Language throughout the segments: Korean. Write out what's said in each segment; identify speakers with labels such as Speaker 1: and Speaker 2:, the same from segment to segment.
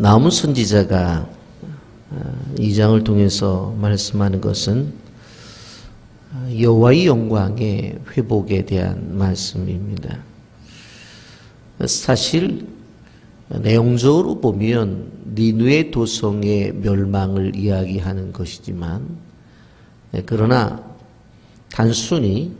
Speaker 1: 남은 선지자가 어, 이 장을 통해서 말씀하는 것은 어, 여호와의 영광의 회복에 대한 말씀입니다. 사실 내용적으로 보면 니누의 도성의 멸망을 이야기하는 것이지만 예, 그러나 단순히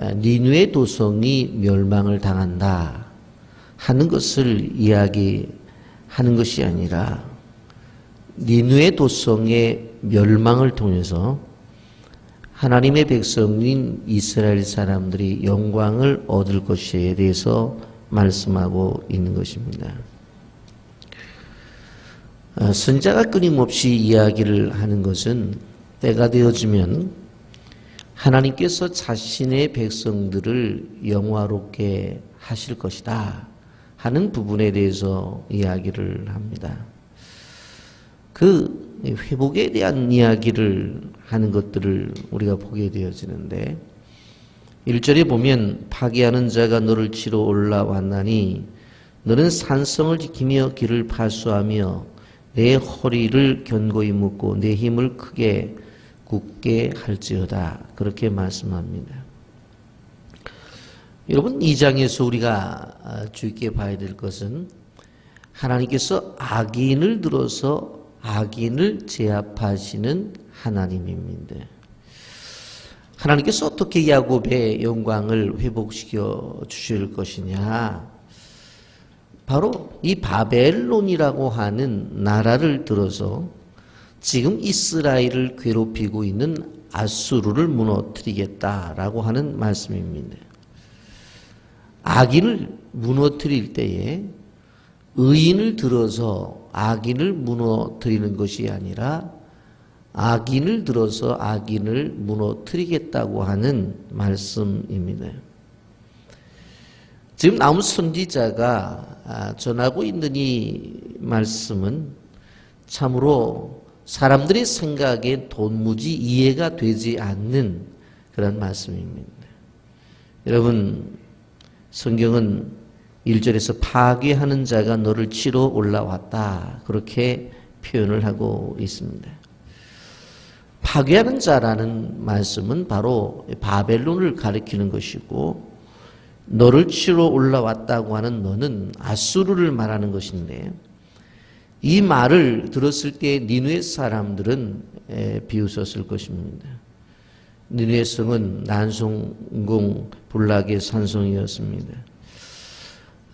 Speaker 1: 니누의 도성이 멸망을 당한다 하는 것을 이야기 하는 것이 아니라 니누의 도성의 멸망을 통해서 하나님의 백성인 이스라엘 사람들이 영광을 얻을 것에 대해서 말씀하고 있는 것입니다. 어, 선자가 끊임없이 이야기를 하는 것은 때가 되어지면 하나님께서 자신의 백성들을 영화롭게 하실 것이다 하는 부분에 대해서 이야기를 합니다. 그 회복에 대한 이야기를 하는 것들을 우리가 보게 되어지는데 1절에 보면 파괴하는 자가 너를 치러 올라왔나니 너는 산성을 지키며 길을 파수하며 내 허리를 견고히 묶고 내 힘을 크게 굳게 할지어다. 그렇게 말씀합니다. 여러분, 이 장에서 우리가 주의깊게 봐야 될 것은 하나님께서 악인을 들어서 악인을 제압하시는 하나님입니다. 하나님께서 어떻게 야곱의 영광을 회복시켜 주실 것이냐? 바로 이 바벨론이라고 하는 나라를 들어서 지금 이스라엘을 괴롭히고 있는 아수르를 무너뜨리겠다라고 하는 말씀입니다. 악인을 무너뜨릴 때에 의인을 들어서 악인을 무너뜨리는 것이 아니라 악인을 들어서 악인을 무너뜨리겠다고 하는 말씀입니다. 지금 나무 선지자가 아, 전하고 있는 이 말씀은 참으로 사람들의 생각에 돈무지 이해가 되지 않는 그런 말씀입니다. 여러분, 성경은 1절에서 파괴하는 자가 너를 치러 올라왔다. 그렇게 표현을 하고 있습니다. 파괴하는 자라는 말씀은 바로 바벨론을 가리키는 것이고 너를 치러 올라왔다고 하는 너는 아수르를 말하는 것인데 이 말을 들었을 때 니누의 사람들은 비웃었을 것입니다. 니누의 성은 난송공 불락의 산성이었습니다.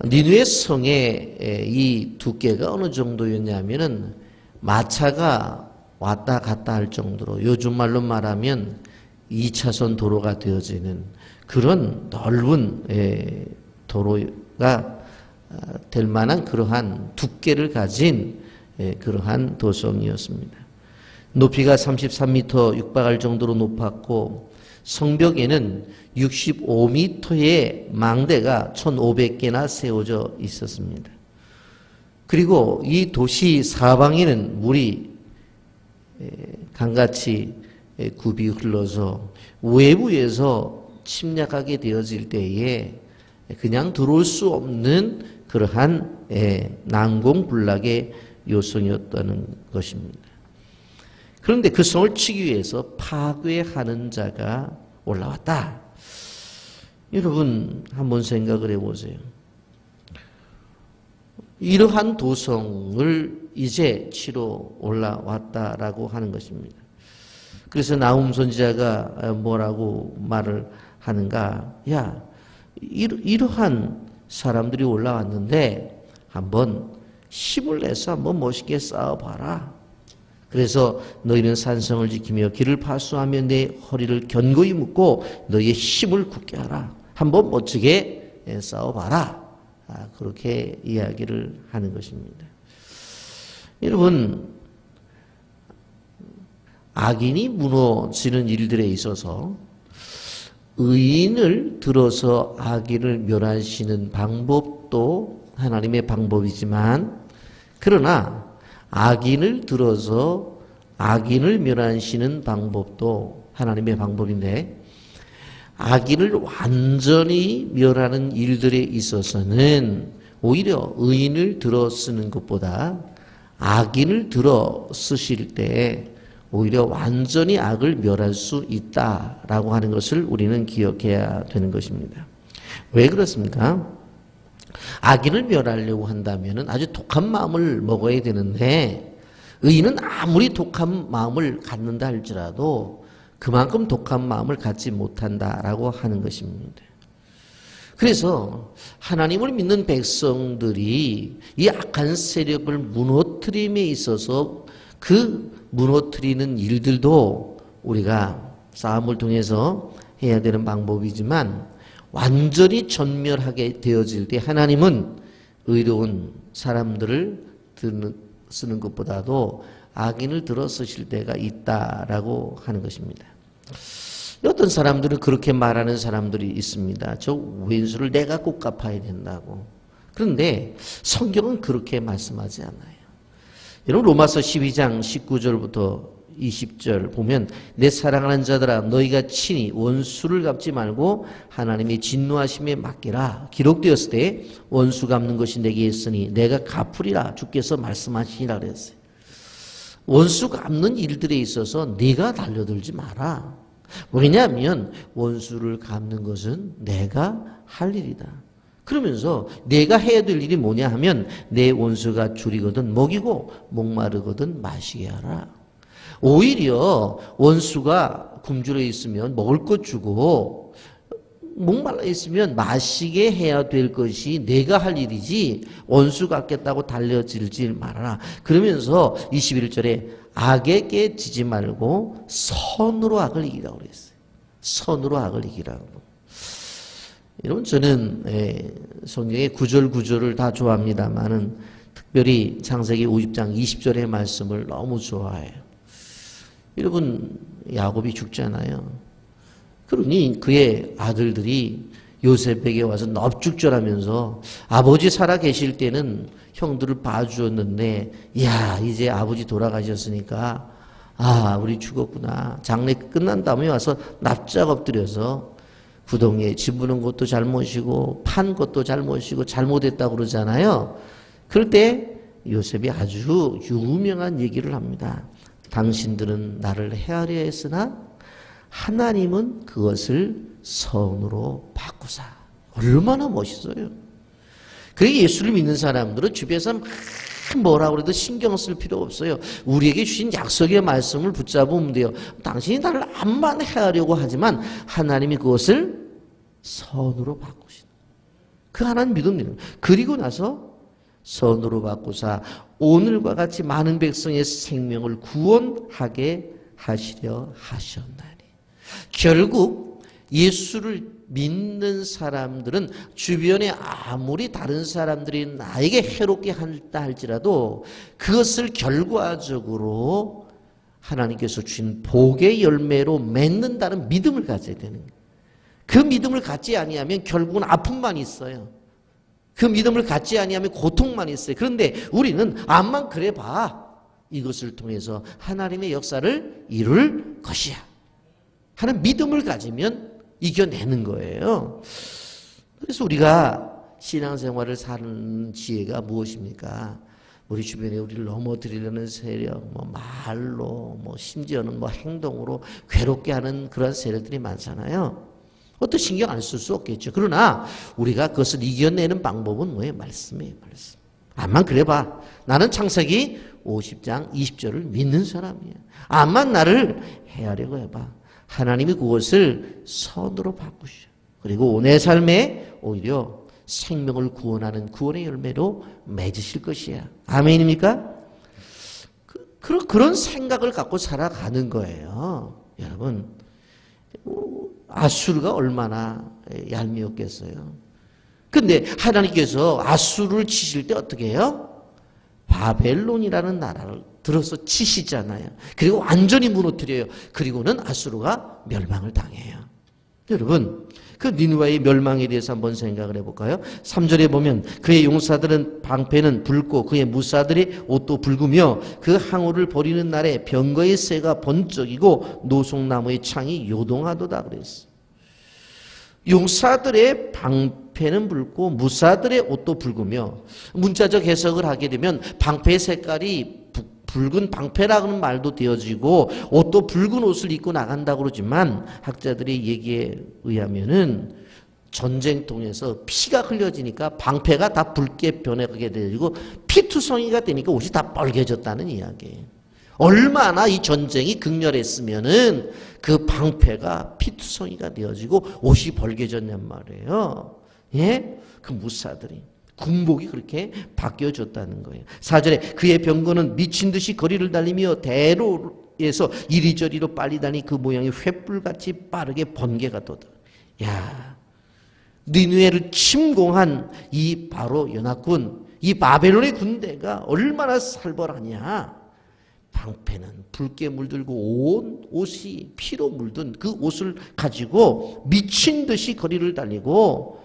Speaker 1: 니누의 성의 이 두께가 어느 정도였냐면은 마차가 왔다 갔다 할 정도로 요즘 말로 말하면 2차선 도로가 되어지는 그런 넓은 도로가 아, 될 만한 그러한 두께를 가진 그러한 도성이었습니다. 높이가 33m 육박할 정도로 높았고 성벽에는 65m의 망대가 1,500개나 세워져 있었습니다. 그리고 이 도시 사방에는 물이 강같이 굽이 흘러서 외부에서 침략하게 되어질 때에 그냥 들어올 수 없는 그러한 난공불락의 요성이었다는 것입니다. 그런데 그 성을 치기 위해서 파괴하는 자가 올라왔다. 여러분 한번 생각을 해보세요. 이러한 도성을 이제 치러 올라왔다라고 하는 것입니다. 그래서 나움 선지자가 뭐라고 말을 하는가? 야, 이러 한 사람들이 올라왔는데 한번 힘을 내서 한번 멋있게 싸워봐라. 그래서 너희는 산성을 지키며 길을 파수하며 내 허리를 견고히 묶고 너희의 힘을 굳게 하라. 한번 멋지게 싸워봐라. 아, 그렇게 이야기를 하는 것입니다. 여러분, 악인이 무너지는 일들에 있어서 의인을 들어서 악인을 멸하시는 방법도 하나님의 방법이지만 그러나 악인을 들어서 악인을 멸하시는 방법도 하나님의 방법인데 악인을 완전히 멸하는 일들에 있어서는 오히려 의인을 들어 쓰는 것보다 악인을 들어 쓰실 때 오히려 완전히 악을 멸할 수 있다라고 하는 것을 우리는 기억해야 되는 것입니다. 왜 그렇습니까? 악인을 멸하려고 한다면 아주 독한 마음을 먹어야 되는데 의인은 아무리 독한 마음을 갖는다 할지라도 그만큼 독한 마음을 갖지 못한다라고 하는 것입니다. 그래서 하나님을 믿는 백성들이 이 악한 세력을 무너뜨림에 있어서 그 무너뜨리는 일들도 우리가 싸움을 통해서 해야 되는 방법이지만 완전히 전멸하게 되어질 때 하나님은 의로운 사람들을 쓰는 것보다도 악인을 들어 쓰실 때가 있다라고 하는 것입니다. 어떤 사람들은 그렇게 말하는 사람들이 있습니다. 저 왼수를 내가 꼭 갚아야 된다고. 그런데 성경은 그렇게 말씀하지 않아요. 여러분 로마서 12장 19절부터 20절 보면 내 사랑하는 자들아 너희가 친히 원수를 갚지 말고 하나님의 진노하심에 맡기라 기록되었을 때 원수 갚는 것이 내게 있으니 내가 갚으리라 주께서 말씀하시니라 그랬어요. 원수 갚는 일들에 있어서 네가 달려들지 마라. 왜냐하면 원수를 갚는 것은 내가 할 일이다. 그러면서 내가 해야 될 일이 뭐냐 하면 내 원수가 줄이거든 먹이고 목마르거든 마시게 하라. 오히려 원수가 굶주려 있으면 먹을 것 주고 목말라 있으면 마시게 해야 될 것이 내가 할 일이지 원수 같겠다고 달려들지 말아라. 그러면서 21절에 악에게 지지 말고 선으로 악을 이기라고 그랬어요. 선으로 악을 이기라고. 여러분 저는 예, 성경의 구절 구절을 다 좋아합니다만은 특별히 창세기 50장 20절의 말씀을 너무 좋아해요. 여러분 야곱이 죽잖아요. 그러니 그의 아들들이 요셉에게 와서 넙죽절하면서 아버지 살아 계실 때는 형들을 봐주었는데 야 이제 아버지 돌아가셨으니까 아 우리 죽었구나. 장례 끝난 다음에 와서 납작 엎드려서 구덩이에 집부는 것도 잘못이고 판 것도 잘못이고 잘못했다고 그러잖아요. 그럴 때 요셉이 아주 유명한 얘기를 합니다 당신들은 나를 헤아려 했으나 하나님은 그것을 선으로 바꾸사 얼마나 멋있어요 그게 예수를 믿는 사람들은 주변에서 뭐라 그래도 신경 쓸 필요 없어요. 우리에게 주신 약속의 말씀을 붙잡으면 돼요. 당신이 나를 암만 해하려고 하지만 하나님이 그것을 선으로 바꾸신. 그 하나님 믿음 그리고 나서 선으로 바꾸사 오늘과 같이 많은 백성의 생명을 구원하게 하시려 하셨나니. 결국 예수를 믿는 사람들은 주변에 아무리 다른 사람들이 나에게 해롭게 한다 할지라도 그것을 결과적으로 하나님께서 주신 복의 열매로 맺는다는 믿음을 가져야 되는 거예요. 그 믿음을 갖지 아니하면 결국은 아픔만 있어요. 그 믿음을 갖지 아니하면 고통만 있어요. 그런데 우리는 암만 그래 봐. 이것을 통해서 하나님의 역사를 이룰 것이야. 하는 믿음을 가지면 이겨내는 거예요. 그래서 우리가 신앙생활을 사는 지혜가 무엇입니까? 우리 주변에 우리를 넘어뜨리려는 세력, 뭐 말로, 뭐 심지어는 뭐 행동으로 괴롭게 하는 그런 세력들이 많잖아요. 어떤 신경 안 쓸 수 없겠죠. 그러나 우리가 그것을 이겨내는 방법은 뭐예요? 말씀이에요, 말씀. 암만 그래봐. 나는 창세기 50장 20절을 믿는 사람이에요. 암만 나를 헤아려고 해봐. 하나님이 그것을 선으로 바꾸셔. 그리고 내 삶에 오히려 생명을 구원하는 구원의 열매로 맺으실 것이야. 아멘입니까? 그, 그런 생각을 갖고 살아가는 거예요. 여러분, 아수르가 얼마나 얄미웠겠어요. 근데 하나님께서 아수르를 치실 때 어떻게 해요? 바벨론이라는 나라를 들어서 치시잖아요. 그리고 완전히 무너뜨려요. 그리고는 아수르가 멸망을 당해요. 여러분, 그 니누아의 멸망에 대해서 한번 생각을 해볼까요? 3절에 보면 그의 용사들은 방패는 붉고 그의 무사들이 옷도 붉으며 그 항우를 버리는 날에 병거의 새가 번쩍이고 노송나무의 창이 요동하도다 그랬어. 용사들의 방패 방패는 붉고 무사들의 옷도 붉으며 문자적 해석을 하게 되면 방패 색깔이 부- 붉은 방패라는 말도 되어지고 옷도 붉은 옷을 입고 나간다고 그러지만 학자들의 얘기에 의하면은 전쟁통에서 피가 흘려지니까 방패가 다 붉게 변하게 되고 피투성이가 되니까 옷이 다 빨개졌다는 이야기예요. 얼마나 이 전쟁이 극렬했으면은 그 방패가 피투성이가 되어지고 옷이 벌개졌냔 말이에요. 예? 그 무사들이. 군복이 그렇게 바뀌어졌다는 거예요. 사절에 그의 병거는 미친 듯이 거리를 달리며 대로에서 이리저리로 빨리 다니 그 모양이 횃불같이 빠르게 번개가 돋아. 야, 니누에를 침공한 이 바로 연합군, 이 바벨론의 군대가 얼마나 살벌하냐. 방패는 붉게 물들고 온 옷이 피로 물든 그 옷을 가지고 미친 듯이 거리를 달리고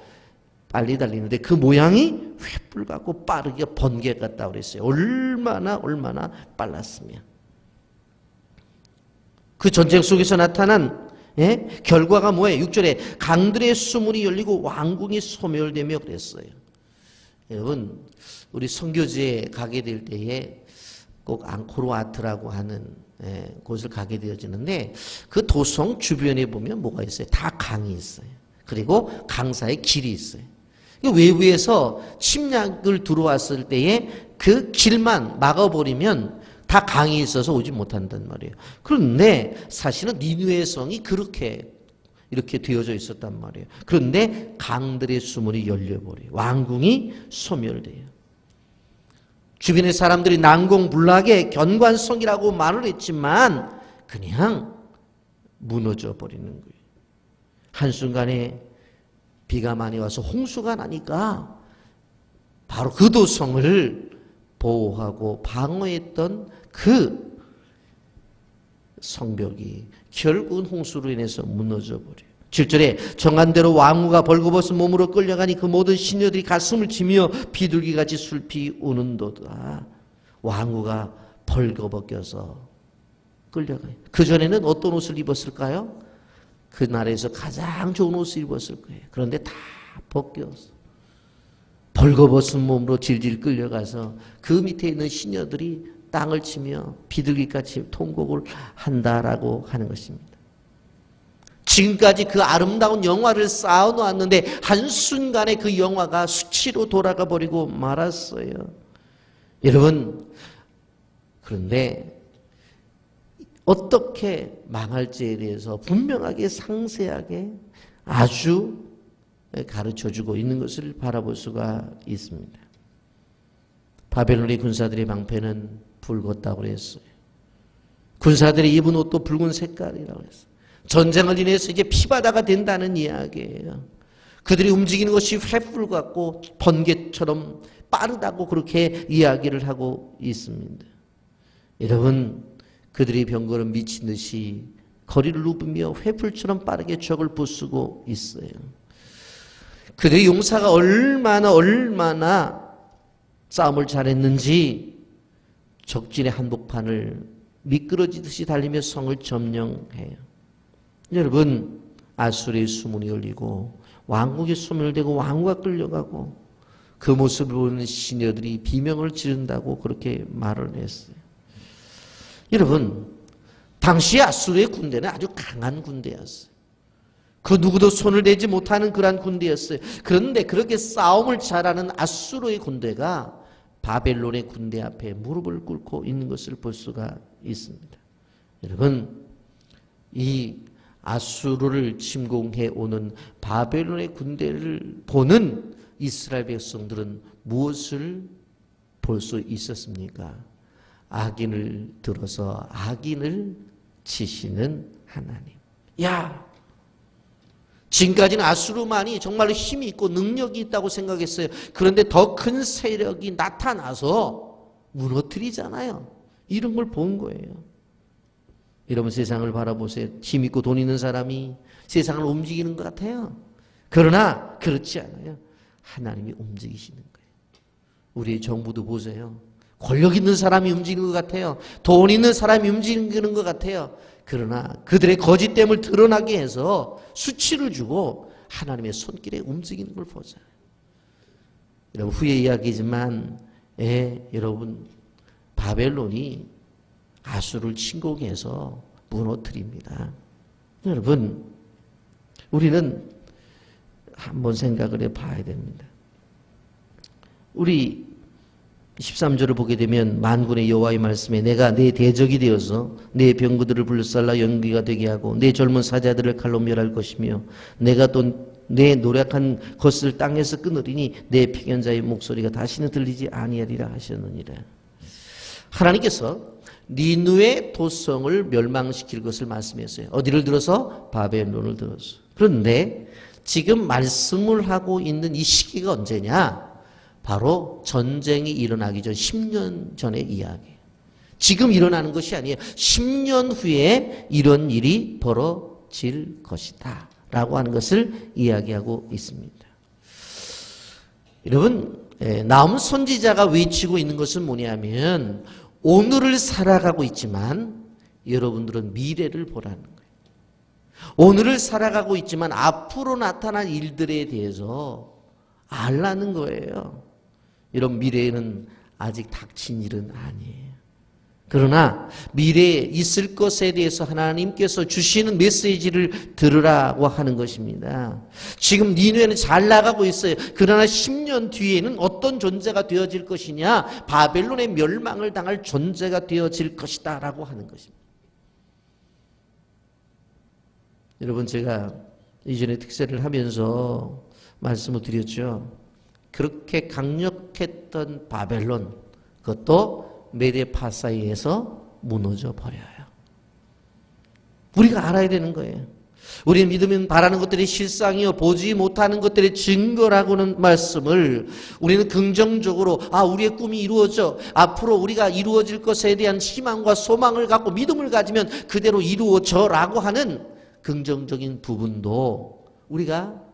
Speaker 1: 빨리 달리는데 그 모양이 횃불 같고 빠르게 번개 같다 그랬어요. 얼마나 얼마나 빨랐으면. 그 전쟁 속에서 나타난 예? 결과가 뭐예요? 6절에 강들의 수문이 열리고 왕궁이 소멸되며 그랬어요. 여러분 우리 선교지에 가게 될 때에 꼭 앙코르와트라고 하는 예, 곳을 가게 되어지는데 그 도성 주변에 보면 뭐가 있어요? 다 강이 있어요. 그리고 강사에 길이 있어요. 외부에서 침략을 들어왔을 때에 그 길만 막아버리면 다 강이 있어서 오지 못한단 말이에요. 그런데 사실은 니누의 성이 그렇게 이렇게 되어져 있었단 말이에요. 그런데 강들의 수문이 열려버려요. 왕궁이 소멸돼요. 주변의 사람들이 난공불락의 견관성이라고 말을 했지만 그냥 무너져 버리는 거예요. 한순간에 비가 많이 와서 홍수가 나니까 바로 그 도성을 보호하고 방어했던 그 성벽이 결국은 홍수로 인해서 무너져 버려요. 7절에 정한대로 왕후가 벌거벗은 몸으로 끌려가니 그 모든 시녀들이 가슴을 치며 비둘기같이 술피 우는도다. 왕후가 벌거벗겨서 끌려가요. 그전에는 어떤 옷을 입었을까요? 그 나라에서 가장 좋은 옷을 입었을 거예요. 그런데 다 벗겨서 벌거벗은 몸으로 질질 끌려가서 그 밑에 있는 시녀들이 땅을 치며 비둘기같이 통곡을 한다라고 하는 것입니다. 지금까지 그 아름다운 영화를 쌓아놓았는데 한순간에 그 영화가 수치로 돌아가 버리고 말았어요. 여러분, 그런데 어떻게 망할지에 대해서 분명하게 상세하게 아주 가르쳐 주고 있는 것을 바라볼 수가 있습니다. 바벨론의 군사들의 방패는 붉었다고 그랬어요. 군사들이 입은 옷도 붉은 색깔이라고 했어요. 전쟁을 인해서 이제 피바다가 된다는 이야기예요. 그들이 움직이는 것이 횃불 같고 번개처럼 빠르다고 그렇게 이야기를 하고 있습니다. 여러분, 그들의 병거는 미친 듯이 거리를 누비며 횃불처럼 빠르게 적을 부수고 있어요. 그들의 용사가 얼마나 얼마나 싸움을 잘했는지 적진의 한복판을 미끄러지듯이 달리며 성을 점령해요. 여러분 아수르의 수문이 열리고 왕국이 소멸되고 왕후가 끌려가고 그 모습을 보는 시녀들이 비명을 지른다고 그렇게 말을 했어요. 여러분 당시 아수르의 군대는 아주 강한 군대였어요. 그 누구도 손을 대지 못하는 그러한 군대였어요. 그런데 그렇게 싸움을 잘하는 아수르의 군대가 바벨론의 군대 앞에 무릎을 꿇고 있는 것을 볼 수가 있습니다. 여러분, 이 아수르를 침공해 오는 바벨론의 군대를 보는 이스라엘 백성들은 무엇을 볼 수 있었습니까? 악인을 들어서 악인을 치시는 하나님. 야, 지금까지는 아수르만이 정말로 힘이 있고 능력이 있다고 생각했어요. 그런데 더 큰 세력이 나타나서 무너뜨리잖아요. 이런 걸 본 거예요. 여러분 세상을 바라보세요. 힘 있고 돈 있는 사람이 세상을 움직이는 것 같아요. 그러나 그렇지 않아요. 하나님이 움직이시는 거예요. 우리 정부도 보세요. 권력 있는 사람이 움직이는 것 같아요. 돈 있는 사람이 움직이는 것 같아요. 그러나 그들의 거짓됨을 드러나게 해서 수치를 주고 하나님의 손길에 움직이는 걸 보잖아요. 여러분 후에 이야기지만 예, 여러분 바벨론이 아수를 침공해서 무너뜨립니다. 여러분 우리는 한번 생각을 해 봐야 됩니다. 우리 13절을 보게 되면 만군의 여호와의 말씀에 내가 내 대적이 되어서 내 병거들을 불살라 연기가 되게 하고 내 젊은 사자들을 칼로 멸할 것이며 내가 또 내 노력한 것을 땅에서 끊으리니 내 피견자의 목소리가 다시는 들리지 아니하리라 하셨느니라. 하나님께서 니누의 도성을 멸망시킬 것을 말씀했어요. 어디를 들어서 바벨론을 들어서. 그런데 지금 말씀을 하고 있는 이 시기가 언제냐? 바로 전쟁이 일어나기 전 10년 전의 이야기. 지금 일어나는 것이 아니에요. 10년 후에 이런 일이 벌어질 것이다. 라고 하는 것을 이야기하고 있습니다. 여러분, 나무 선지자가 외치고 있는 것은 뭐냐면 오늘을 살아가고 있지만 여러분들은 미래를 보라는 거예요. 오늘을 살아가고 있지만 앞으로 나타날 일들에 대해서 알라는 거예요. 이런 미래에는 아직 닥친 일은 아니에요. 그러나 미래에 있을 것에 대해서 하나님께서 주시는 메시지를 들으라고 하는 것입니다. 지금 니누에는 잘 나가고 있어요. 그러나 10년 뒤에는 어떤 존재가 되어질 것이냐? 바벨론의 멸망을 당할 존재가 되어질 것이다 라고 하는 것입니다. 여러분 제가 이전에 특세를 하면서 말씀을 드렸죠. 그렇게 강력했던 바벨론 그것도 메데 파사이에서 무너져 버려요. 우리가 알아야 되는 거예요. 우리 믿으면 바라는 것들이 실상이요 보지 못하는 것들의 증거라고는 말씀을 우리는 긍정적으로 아 우리의 꿈이 이루어져 앞으로 우리가 이루어질 것에 대한 희망과 소망을 갖고 믿음을 가지면 그대로 이루어져라고 하는 긍정적인 부분도 우리가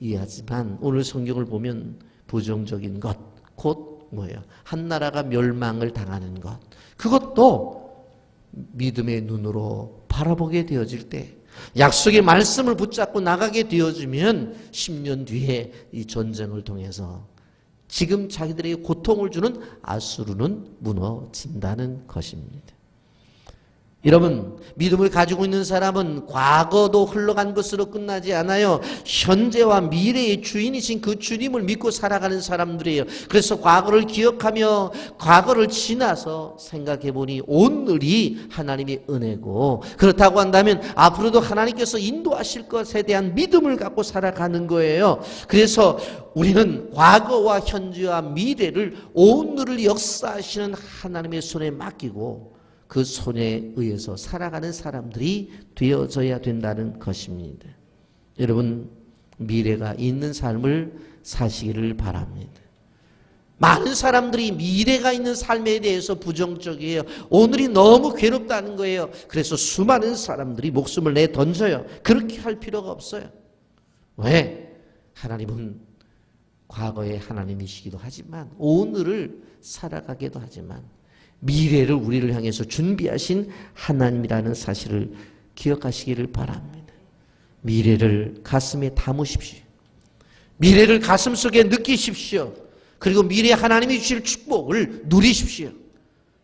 Speaker 1: 이해하지만 오늘 성경을 보면 부정적인 것, 곧 뭐예요? 한 나라가 멸망을 당하는 것. 그것도 믿음의 눈으로 바라보게 되어질 때 약속의 말씀을 붙잡고 나가게 되어지면 10년 뒤에 이 전쟁을 통해서 지금 자기들에게 고통을 주는 아수르는 무너진다는 것입니다. 여러분, 믿음을 가지고 있는 사람은 과거도 흘러간 것으로 끝나지 않아요. 현재와 미래의 주인이신 그 주님을 믿고 살아가는 사람들이에요. 그래서 과거를 기억하며 과거를 지나서 생각해 보니 오늘이 하나님의 은혜고 그렇다고 한다면 앞으로도 하나님께서 인도하실 것에 대한 믿음을 갖고 살아가는 거예요. 그래서 우리는 과거와 현재와 미래를 오늘을 역사하시는 하나님의 손에 맡기고 그 손에 의해서 살아가는 사람들이 되어져야 된다는 것입니다. 여러분, 미래가 있는 삶을 사시기를 바랍니다. 많은 사람들이 미래가 있는 삶에 대해서 부정적이에요. 오늘이 너무 괴롭다는 거예요. 그래서 수많은 사람들이 목숨을 내 던져요. 그렇게 할 필요가 없어요. 왜? 하나님은 과거의 하나님이시기도 하지만 오늘을 살아가기도 하지만 미래를 우리를 향해서 준비하신 하나님이라는 사실을 기억하시기를 바랍니다. 미래를 가슴에 담으십시오. 미래를 가슴 속에 느끼십시오. 그리고 미래 하나님이 주실 축복을 누리십시오.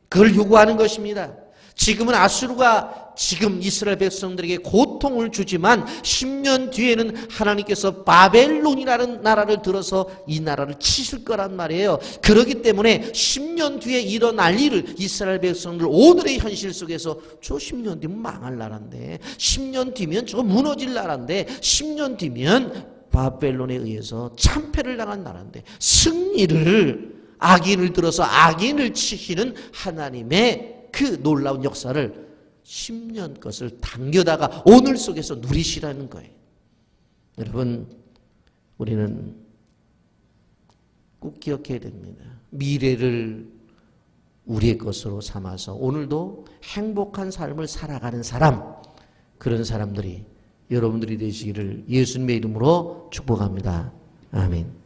Speaker 1: 그걸 요구하는 것입니다. 지금은 아수르가 지금 이스라엘 백성들에게 고 통을 주지만 10년 뒤에는 하나님께서 바벨론이라는 나라를 들어서 이 나라를 치실 거란 말이에요. 그렇기 때문에 10년 뒤에 일어날 일을 이스라엘 백성들 오늘의 현실 속에서 저 10년 뒤면 망할 나라인데 10년 뒤면 저 무너질 나라인데 10년 뒤면 바벨론에 의해서 참패를 당한 나라인데 승리를 악인을 들어서 악인을 치시는 하나님의 그 놀라운 역사를 10년 것을 당겨다가 오늘 속에서 누리시라는 거예요. 여러분, 우리는 꼭 기억해야 됩니다. 미래를 우리의 것으로 삼아서 오늘도 행복한 삶을 살아가는 사람, 그런 사람들이 여러분들이 되시기를 예수님의 이름으로 축복합니다. 아멘.